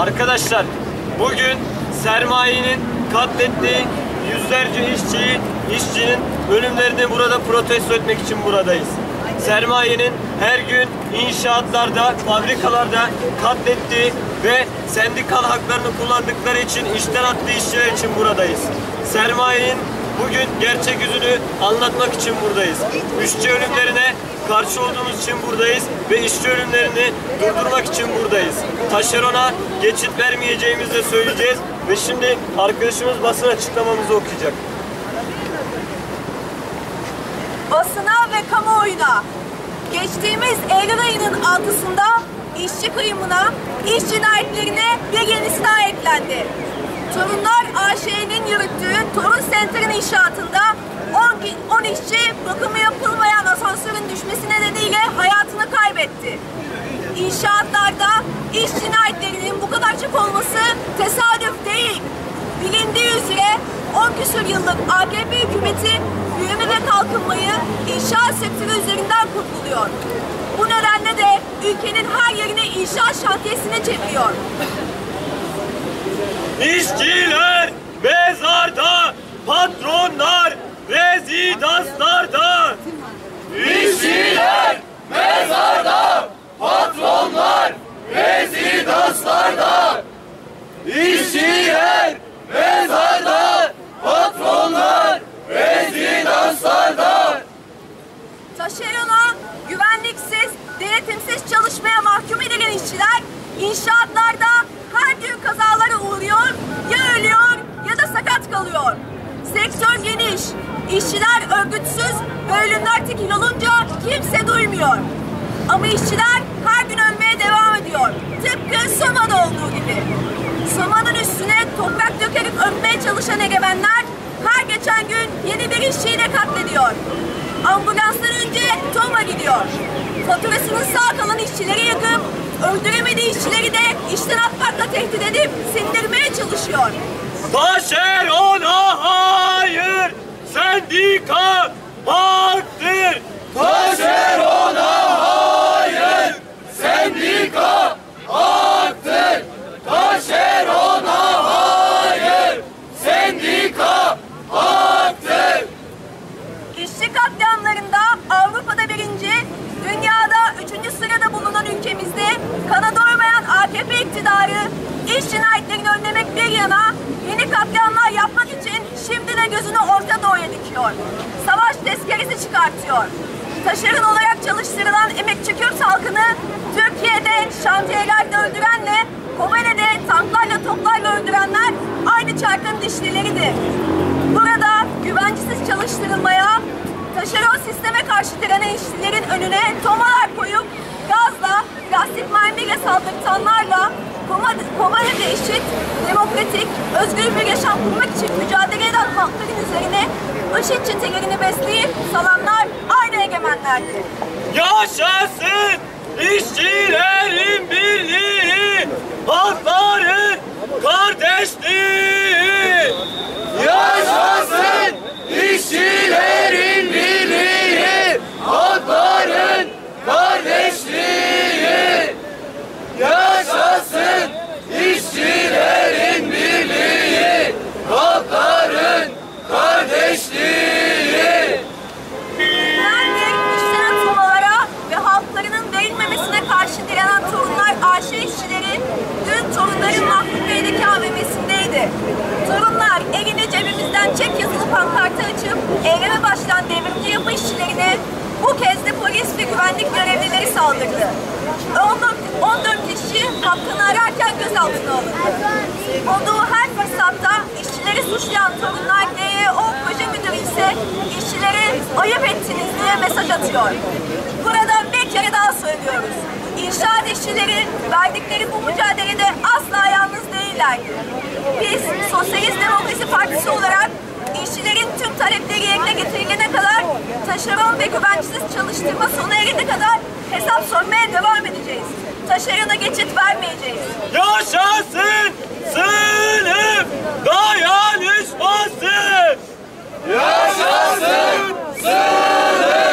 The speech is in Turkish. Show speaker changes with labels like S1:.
S1: Arkadaşlar bugün sermayenin katlettiği yüzlerce işçiyi, işçinin ölümlerini burada protesto etmek için buradayız. Sermayenin her gün inşaatlarda, fabrikalarda katlettiği ve sendikal haklarını kullandıkları için işten attığı işçiler için buradayız. Sermayenin bugün gerçek yüzünü anlatmak için buradayız. İşçi ölümlerine karşı olduğumuz için buradayız ve işçi ölümlerini durdurmak için buradayız. Taşerona geçit vermeyeceğimizi de söyleyeceğiz ve şimdi arkadaşımız basın açıklamamızı okuyacak.
S2: basına ve kamuoyuna geçtiğimiz Eylül ayının altısında işçi kıyımına, iş cinayetlerine bir yenisi daha eklendi. Torunlar AŞ'nin yürüttüğü Torun Center'ın inşaatında 10, ki- 10 işçi bakımı yapılmayan asansörün düşmesi nedeniyle hayatını kaybetti. İnşaatlarda iş cinayetlerinin bu kadar çok olması tesadüf değil. Bilindiği üzere 10 küsur yıllık AKP hükümeti büyüme ve kalkınmayı inşaat sektörü üzerinden kurguluyor. Bu nedenle de ülkenin her yerini inşaat şantiyesine çeviriyor.
S1: İşçiler mezarda, patronlar rezidanslarda. İşçiler mezarda, patronlar rezidanslarda. İşçiler mezarda, patronlar rezidanslarda.
S2: Taşerona güvenliksiz, denetimsiz çalışmaya mahkum edilen işçiler inşaatlarda işçiler örgütsüz ve ölümler tekil olunca kimse duymuyor. Ama işçiler her gün ölmeye devam ediyor. Tıpkı Soma'da olduğu gibi. Soma'nın üstüne toprak dökerek öpmeye çalışan egemenler her geçen gün yeni bir işçiyi de katlediyor. Ambulanslar önce Toma gidiyor. Faturasının sağ kalan işçileri yakıp öldüremediği işçileri de işten atmakla tehdit edip sindirmeye çalışıyor.
S1: Taşerona hayır, sendika haktır. Taşerona hayır, sendika haktır. Taşerona hayır, sendika haktır.
S2: İşçi katliamlarında Avrupa'da birinci, dünyada üçüncü sırada bulunan ülkemizde kana doymayan AKP iktidarı iş cinayetlerini önlemek bir yana yeni katliamlar yapmak için şimdi de gözünü Doğu'ya dikiyor. Savaş tezkeresi çıkartıyor. Taşeron olarak çalıştırılan emekçi Kürt halkını Türkiye'de şantiyelerde öldürenle Kobane'de tanklarla toplarla öldürenler aynı çarkın dişlileridir. Burada güvencesiz çalıştırılmaya, taşeron sisteme karşı direnen işçilerin önüne tomalar koyup gazla, plastik mermiyle saldırtanlarla Komane'de eşit, demokratik, özgür bir yaşam kurmak için mücadele eden halkların üzerine IŞİD çetelerini besleyip salanlar aynı egemenlerdir.
S1: Yaşasın işçilerin birliği, halkların
S2: hakkını ararken gözaltına alındı. Olduğu her fırsatta işçileri suçlayan torunlar DYO proje müdürü ise işçilere ayıp ettiniz diye mesaj atıyor. Burada bir kere daha söylüyoruz. İnşaat işçileri verdikleri bu mücadelede asla yalnız değiller. Biz Sosyalist Demokrasi Partisi olarak işçilerin tüm talepleri yerine getirilene kadar taşeron ve güvencesiz çalıştırma sona erene kadar hesap sormaya devam edeceğiz taşerona geçit vermeyeceğiz. Yaşasın sınıf dayanışması! Yaşasın sınıf!